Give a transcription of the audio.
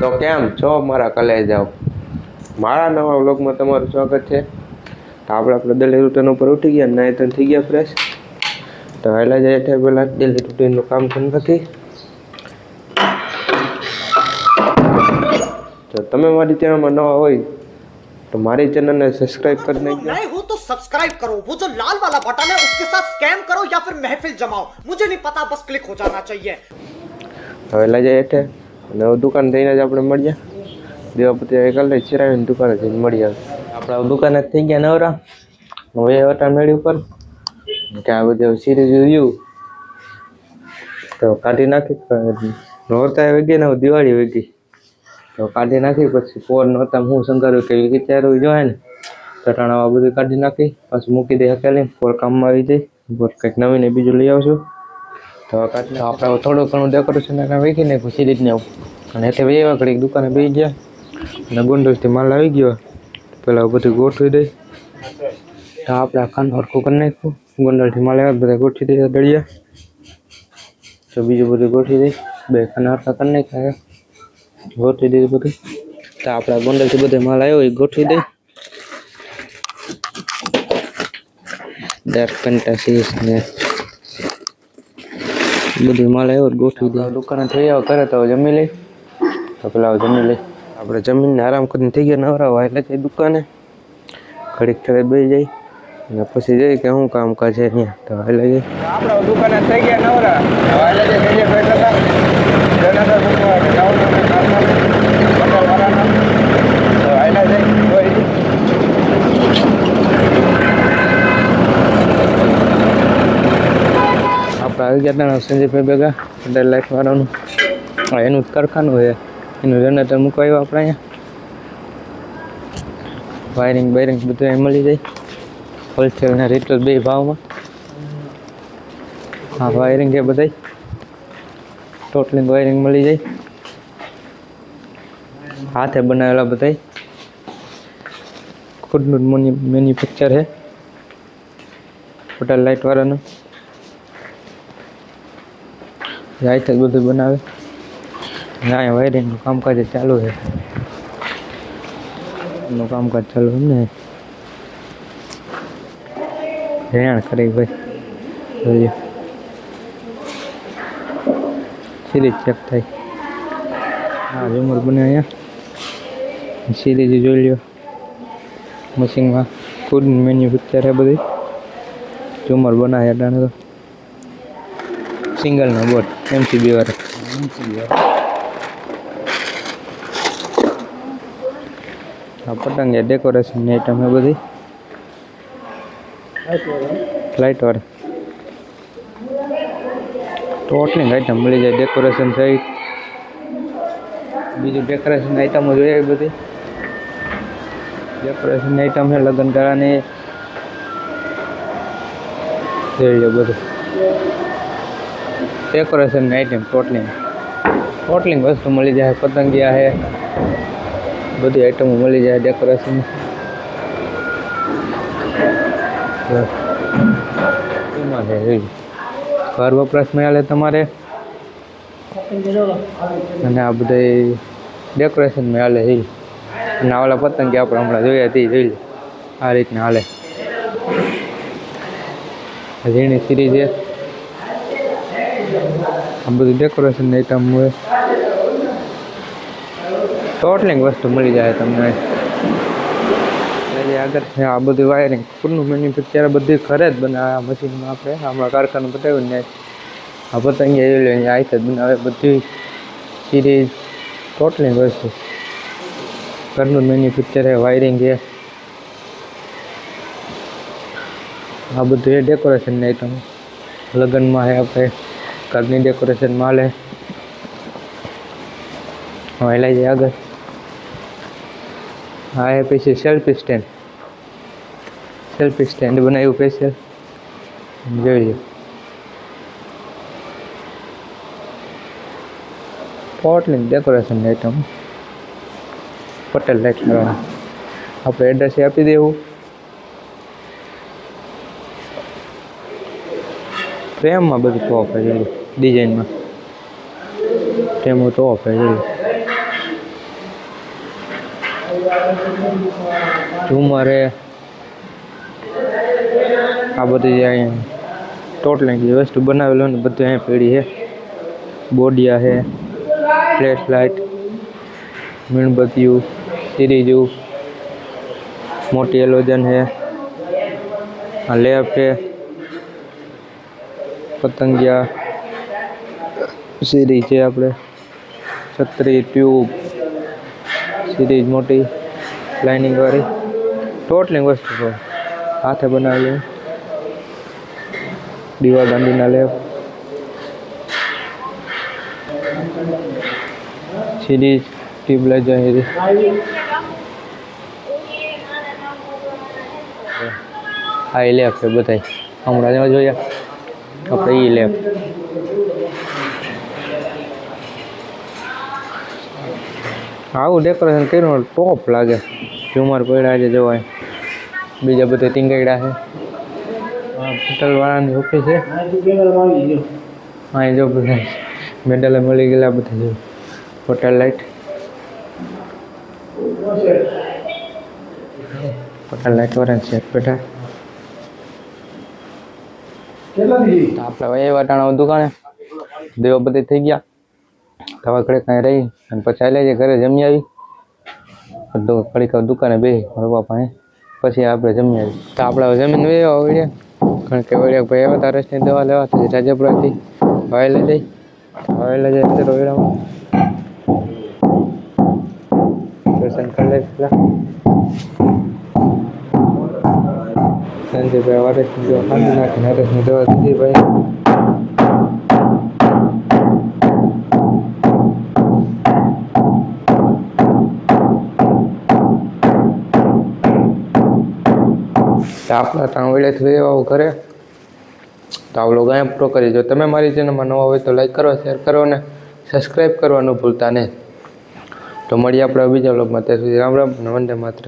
તો કેમ છો મારા કલેજ જાઓ મારા નવા વ્લોગમાં તમારું સ્વાગત છે તો આપણે આપણે ડેલી રૂટીન ઉપર ઉઠી ગયા નાઈ તો થઈ ગયા ફ્રેશ તો વહેલા જાય એટલે પહેલાં ડેલી રૂટીનનું કામ કરી નાખી તો તમે મારી ચેનલમાં નવા હોય તો મારી ચેનલને સબસ્ક્રાઈબ કરી નાખજો नए हो तो सब्सक्राइब करो वो जो लाल वाला बटन है उसके साथ स्कैम करो या फिर महफिल जमाओ मुझे नहीं पता बस क्लिक हो जाना चाहिए વહેલા જાય એટલે અને હવે દુકાન થઈને જ આપણે મળીએ. દેવાપતિ લઈ ચિરાવીને દુકાને જઈને મળીએ. આપણે દુકાન દુકાને થઈ ગયા નવરા હવે હતા મેળી ઉપર. કે આ બધું સિરીઝ રહ્યું. તો કાઢી નાખી નોરતા આવી ગઈ ને દિવાળી આવી ગઈ તો કાઢી નાખી પછી પોર નહોતા હું સંઘાર્યું કે વિચાર્યું જોઈએ ને. તો બધું કાઢી નાખી. પછી મૂકી દે હકેલી પોર કામમાં આવી જાય. પોર કંઈક નવીને બીજું લઈ આવશું. તો આપણે થોડું ઘણું ડેકોરેશન એને વીખી નાખ્યું સીરીજ ને એવું અને એટલે બે એવા દુકાને બેસી ગયા. અને ગુંડોસથી માલ આવી ગયો. પેલા બધું ગોઠવી દઈ તો આપણે આ હરખું કરી નાખ્યું. ગુંડલથી માલ આવ્યા, બધા ગોઠવી દઈએ દળિયા. તો બીજું બધું ગોઠવી દઈ બે ખાના હરખા કરી નાખ્યા. ગોઠવી દીધું બધું. તો આપણા ગુંડલથી બધે માલ આવ્યો, એ ગોઠવી દઈ દર ફેન્ટાસીસ ને બધી માલ આવ્યો ગોઠવી દે. દુકાને થઈ આવો કરે તો જમી લઈ તો પેલા જમી લઈ આપણે જમીનને આરામ કરીને થઈ ગયા નવરા એટલે જઈ દુકાને. ઘડીક થોડે બે જાય. અને પછી જઈ કે શું કામ કાજ છે અહીંયા તો એટલે જઈ આપણે દુકાને થઈ ગયા નવરા. એટલે જઈ ગયા બેઠા હતા જનતા મૂકવા જાઉં વાળાના તો આયલા જઈ આપણે આવી ગયા હતા સંજયભાઈ ભેગા એટલે લાઈફ વાળાનું એનું કારખાનું છે. એનું જનરેટર મૂકવા આવ્યો આપણે અહીંયા. વાયરિંગ, બાયરિંગ બધું અહીં મળી જાય. હોલસેલ ને રિટેલ બે ભાવમાં. હા, વાયરિંગ છે બધાય. ટોટલિંગ વાયરિંગ મળી જાય. હાથે બનાવેલા બધાય. ખુદનું મેન્યુફેક્ચર છે. હોટલ લાઇટ રાઈટ જ બધું બનાવે. અહીંયા વાયરિંગનું કામકાજ ચાલુ છે. એનું કામકાજ ચાલુ છે ને. રેણ કરી ભાઈ. જોઈએ. સિરીજ ચેક થાય. હા ઝુમર બને અહીંયા. સિરીજ જોઈ લ્યો. મશીનમાં ખુદ મેન્યુફેક્ચર છે બધી. ઝુમર બનાવ્યા ડાણે તો. સિંગલનો બોટ એમસીબી વાળો. આ પતંગ ડેકોરેશનની આઈટમ હે બધી. લાઇટ વાળી. ટોટલી આઈટમ મળી જાય ડેકોરેશન સહિત બીજું ડેકોરેશન આઈટમો જોઈએ બધી. ડેકોરેશન આઈટમ છે લગ્ન ગાળાની જોઈ લો બધું. ડેકોરેશન આઈટમ ટોટલિંગ ટોટલિંગ વસ્તુ મળી જાય, પતંગિયા છે બધી આઈટમો મળી જાય ડેકોરેશન એમાં છે ઘર વપરાશ મળે તમારે. અને આ બધા ડેકોરેશનમાં હાલે એ અને આ ઓલા પતંગ આપણે હમણાં જોયા તે, જોઈ આ રીતના હાલે. ઝીણી સિરીઝ છે. બધું ડેકોરેશન આઈટમ હોય. ટોટલિંગ વસ્તુ મળી જાય તમને. એટલે આગળ છે આ બધું વાયરિંગ ખુદનું મેન્યુફેક્ચર બધું ઘરે જ બનાવે આ મશીનમાં આપણે. હમણાં કારખાનું બતાવ્યું ને આ પતંગિયા જોઈ લો અહીંયા આઈસ જ બનાવે બધી સિરીઝ ટોટલિંગ વસ્તુ. ઘરનું મેન્યુફેક્ચર છે વાયરિંગ છે. આ બધું એ ડેકોરેશન આઈટમ લગ્નમાં છે આપણે. ઘરની ડેકોરેશન માલે. લઈ જાય આગળ. હા, એ પછી સેલ્ફી સ્ટેન્ડ સેલ્ફી સ્ટેન્ડ બનાવ્યું સ્પેશિયલ જોઈએ પોટલી ડેકોરેશન આઈટમ પટેલ લાઈટ કરવાના. આપણે એડ્રેસ આપી દેવું. પ્રેમમાં બધું ટોપ છે ડિઝાઇનમાં ફ્રેમો ટોપ છે, જોયું. ઝુમર હે આ બધી જે અહીંયા ટોટલ જે વસ્તુ બનાવેલું ને બધું અહીંયા પડી છે. બોડિયા છે ફ્લેશ લાઇટ મીણબત્તીયું સિરીજુ, મોટી એલોજન છે, આ લેફ્ટ છે, પતંગિયા સિરીજ છે આપણે. છત્રી ટ્યુબ. સિરીઝ મોટી. લાઇનિંગવાળી ટોટલી વસ્તુ હાથે બનાવેલી. દીવા ગાંધીના લેપ સિરીઝ ટ્યુબલાઇટ જાય હા, એ લેબ છે બધાય. હમણાં જોયા. આપણે એ લેપ આવું ડેકોરેશન કર્યું ટોપ લાગે. ઝુમર પડ્યા છે જવાય બીજા બધા ટીંગાડ્યા છે. હોટલવાળાની ઓફિસ છે. હા જો બધા મેડલ મળી ગયેલા બધા જો. હોટલ લાઇટ હોટલ લાઇટ વાળા છે બેઠા. આપણે એ વાટાણા દુકાને. દેવા બધી થઈ ગયા. દવા ઘડે કાંઈ રહી અને પછી આલે જે ઘરે જમી આવી. બધું ઘડીક દુકાને બેસી મારા બાપા પછી આપણે જમી આવી તો આપણે જમીન વે વળ્યા. કારણ કે વળ્યા ભાઈ આવ્યા હતા રસની દવા લેવા થઈ રાજાપુરાથી. ભાઈ લઈ જઈ. ભાઈ લઈ અત્યારે વેળામાં દર્શન કરી લઈ પેલા સંજયભાઈ વારસની દવા ખાંડી નાખીને હરેશની દવા ભાઈ. તો આપણા ત્રણ વેળેથી આવું ઘરે તો આ વ્લોગ અહીંયા પૂરો કરી જો તમે મારી ચેનલમાં નવા હોય તો લાઈક કરો શેર કરો અને સબસ્ક્રાઈબ કરવાનું ભૂલતા નહીં. તો મળીએ આપણે બીજા વ્લોગમાં. ત્યાં સુધી રામ રામ અને વંદે માત્ર